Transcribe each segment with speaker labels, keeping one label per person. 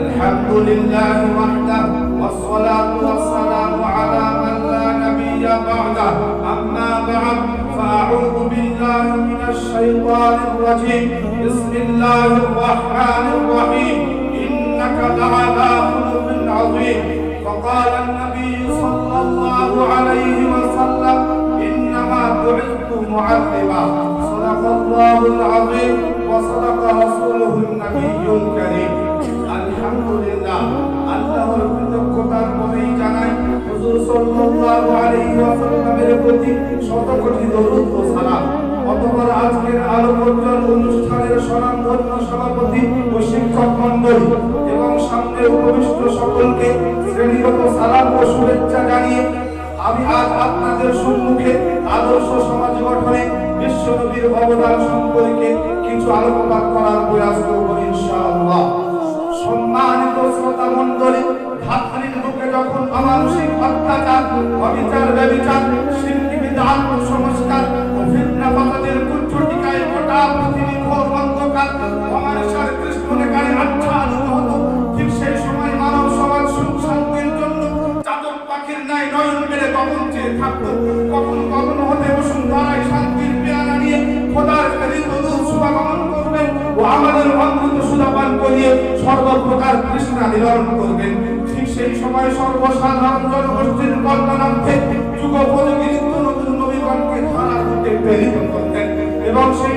Speaker 1: الحمد لله وحده والصلاة والسلام على من لا نبي بعده. أما بعد فأعوذ بالله من الشيطان الرجيم. بسم الله الرحمن الرحيم. إنك لعلى خلق عظيم. فقال النبي صلى الله عليه وسلم إنما بعثت معذبا. الله العظيم وصدق رسوله النبي الكريم আলহামদুলিল্লাহ আল্লাহর কৃতজ্ঞতার মনেই জানাই হুজুর সাল্লাল্লাহু আলাইহি ওয়াসাল্লামের প্রতি শত কোটি দরুদ ও সালাম অতঃপর আজকের আলোকোজ্জ্বল অনুষ্ঠানের স্বনামধন্য সভাপতি ও শিক্ষক মণ্ডলী এবং সামনে উপবিষ্ট সকলকে শ্রেণীগত সালাম ও শুভেচ্ছা জানিয়ে আমি আজ আপনাদের সম্মুখে আদর্শ সমাজ গঠনে বিশ্বনবীর অবদান সম্পর্কে কিছু আলোকপাত করার প্রয়াস করব ইনশাআল্লাহ। সম্মানিত শ্রোতা মণ্ডলী ধাত্রীর বুকে যখন অমানসিক অত্যাচার, অবিচার, ব্যবিচার শিল্পী বিধান সংস্কার ও ফিতনা পাতাদের কুচ্ছটিকায় গোটা পৃথিবী ঘোর অন্ধকার অমানুষের কৃষ্ণনেকারে আচ্ছাদিত হতো ঠিক সেই সময় মানব সমাজ সুখ শান্তির জন্য চাতক পাখির ন্যায় নয়ন মেরে কখন চেয়ে থাকতো। করিয়ে সর্বপ্রকার কৃষ্ণা নিবারণ করবেন। ঠিক সেই সময় সর্বসাধারণ জনগোষ্ঠীর কল্যাণার্থে যুগোপযোগী নিত্য নতুন নবীগণকে ধারার রূপে প্রেরিত করতেন এবং সেই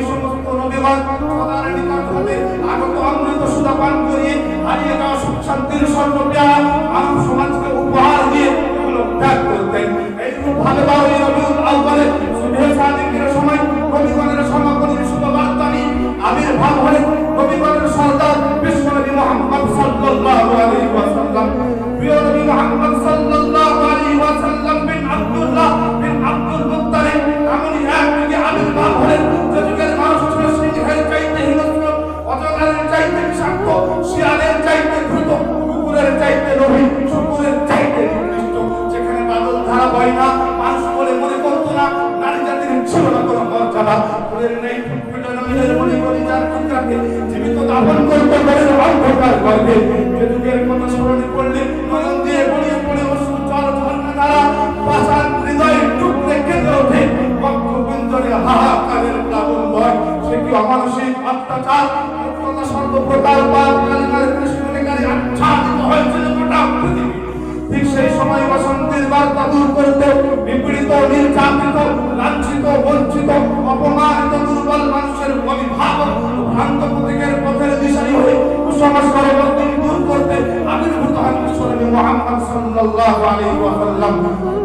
Speaker 1: দূর করতে বিপরীত, নির্যাতিত, লাঞ্ছিত, বঞ্চিত, অপমানিত, দুর্বল মানুষের অভিভাবক, ভ্রান্ত প্রতীকের পথের দিশারি হয়ে কুসংস্কার বর্তন দূর করতে আবির্ভূত হন বিশ্বনবী মোহাম্মদ সাল্লাল্লাহু আলাইহি ওয়াসাল্লাম।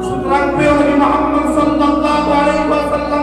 Speaker 1: সুতরাং প্রিয় নবী সাল্লাহ আলাইহি ওয়াসাল্লাম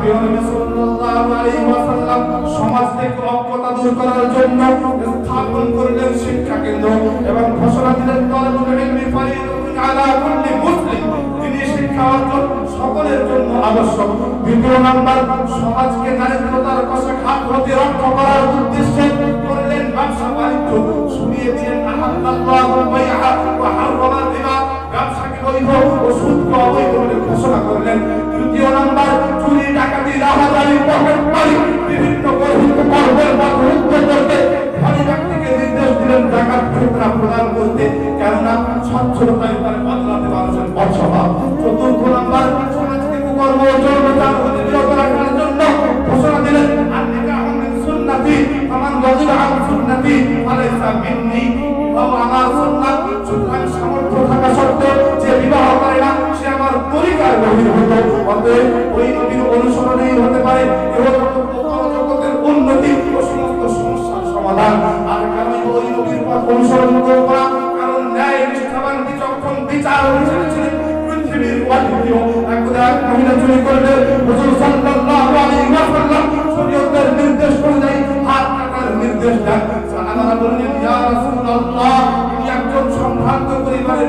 Speaker 1: প্রিয় নবী করার জন্য স্থাপন করলেন শিক্ষা এবং ঘোষণা দিলেন, তলবুল ইলমি ফারিদাতুন আলা কুল্লি মুসলিম। তিনি শিক্ষা সকলের জন্য আবশ্যক। দ্বিতীয় নাম্বার, সমাজকে দারিদ্রতার কষে খাত হতে করার উদ্দেশ্যে করলেন ব্যবসা বাণিজ্য। শুনিয়ে দিলেন আহাল্লাল্লাহু বাইআ ওয়া হারামা রিবা। ব্যবসাকে বৈধ ও সুদকে ঘোষণা করলেন। তৃতীয় নাম্বার পকেট মারি বিভিন্ন কর্মের পথ রুদ্ধ করতে ধনী ব্যক্তিকে নির্দেশ দিলেন জাকাত ফিতরা প্রদান করতে। কেননা স্বচ্ছতায় তার বদলাতে মানুষের অস্বভাব চতুর্থ নাম্বার, সমাজকে কুকর্ম ও যৌনচার হতে বিরত রাখার জন্য ঘোষণা দিলেন, আন্নিকা আহমিন সুন্নাতি আমার গজির আম সুন্নাতি আলাইসা মিন্নি বাবা আমার সুন্নাত, সুতরাং সামর্থ্য থাকা সত্ত্বেও যে বিবাহ করে না সে আমার তরিকার বহির্ভূত ইহজগৎ ও পরজগতের উন্নতি সমস্ত সমস্যার সমাধান। আর কারণ ওই নবীর পথ অনুসরণ করা, কারণ ন্যায় বিচক্ষণ বিচার বিচার ছিলেন এক মহিলা চুরি নির্দেশ অনুযায়ী হাত কাটার নির্দেশ দেন।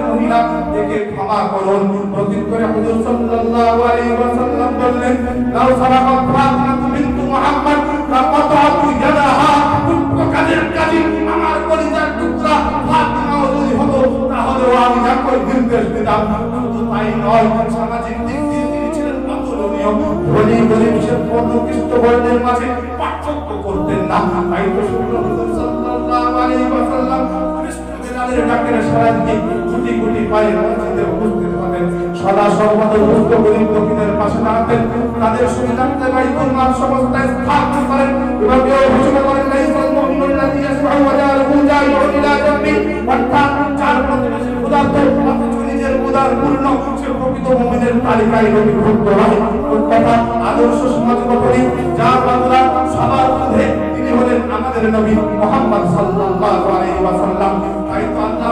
Speaker 1: মহিলা। একে ক্ষমা করুন। প্রত্যুত্তরে হুজুর সাল্লাল্লাহু আলাইহি ওয়াসাল্লাম বললেন, লাউ সারাকাত ফাতিমা বিনতু মুহাম্মদ লাকাতাতু ইয়াদাহা কাজের কাজী আমার কলিজার টুকরা ফাতিমা যদি হতো, তাহলেও আমি একই নির্দেশ দিতাম। শুধু তাই নয়, সামাজিক দিক দিয়ে তিনি ছিলেন অতুলনীয়। ধনী গরিব শ্বেতবর্ণ খ্রিস্টবর্ণের মাঝে পার্থক্য করতেন না। তাই তো শুকনো হুজুর সাল্লাল্লাহু আলাইহি ওয়াসাল্লাম খ্রিস্ট বেলালের ডাকের সারা দিয়ে কোটি পায়ে মসজিদে উপস্থিত হতেন সদা সর্বদা দুস্থ গরিব দুঃখীদের পাশে দাঁড়াতেন তাদের সুবিধার্থে বাইতুল মাল সংস্থায় স্থাপন করেন। এবং কেউ ঘোষণা করেন ইয়াসমাউ ওয়া ইলা ক্ষুধার্ত, অথচ নিজের উদার পূর্ণ। প্রকৃত মুমিনের তালিকায় নথিভুক্ত হয়। কথা? আদর্শ সমাজ গঠনে যার বাংলা সবার মধ্যে তিনি হলেন আমাদের নবী মুহাম্মদ সাল্লাল্লাহু আলাইহি ওয়াসাল্লাম। তাই তো আল্লাহ